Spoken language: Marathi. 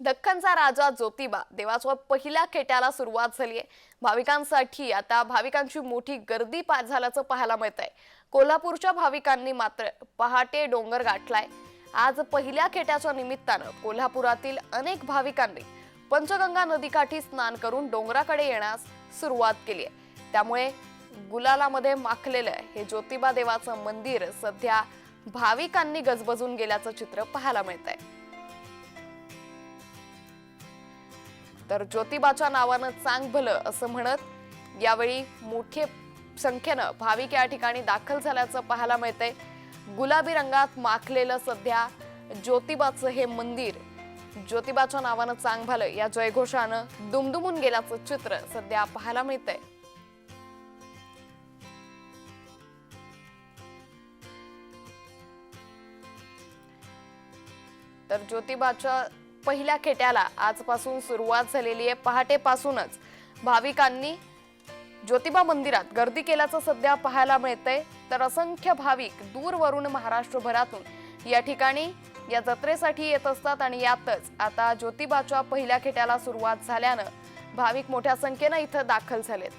दख्खनचा राजा ज्योतिबा देवाच्या पहिल्या खेट्याला सुरुवात झाली आहे. भाविकांसाठी आता भाविकांची मोठी गर्दी पा झाल्याचं पाहायला मिळत आहे कोल्हापूरच्या भाविकांनी मात्र पहाटे डोंगर गाठलाय. आज पहिल्या खेट्याच्या निमित्तानं कोल्हापुरातील अनेक भाविकांनी पंचगंगा नदीकाठी स्नान करून डोंगराकडे येण्यास सुरुवात केली आहे. त्यामुळे गुलालामध्ये माखलेलं हे ज्योतिबा देवाचं मंदिर सध्या भाविकांनी गजबजून गेल्याचं चित्र पाहायला मिळत आहे तर ज्योतिबाच्या नावानं चांग भलं असं म्हणत यावेळी मोठे संख्येनं भाविक या ठिकाणी दाखल झाल्याचं पाहायला मिळतंय. गुलाबी रंगात माखलेलं सध्या ज्योतिबाचं हे मंदिर. ज्योतिबाच्या नावानं चांग भालं या जयघोषानं दुमदुमून गेल्याचं चित्र सध्या पाहायला मिळतंय. तर ज्योतिबाच्या पहिल्या खेट्याला आजपासून सुरुवात झालेली आहे. पहाटेपासूनच भाविकांनी ज्योतिबा मंदिरात गर्दी केल्याचं सध्या पाहायला मिळतंय. तर असंख्य भाविक दूरवरून महाराष्ट्रभरातून या ठिकाणी या जत्रेसाठी येत असतात आणि यातच आता ज्योतिबाच्या पहिल्या खेट्याला सुरुवात झाल्यानं भाविक मोठ्या संख्येनं इथं दाखल झालेत.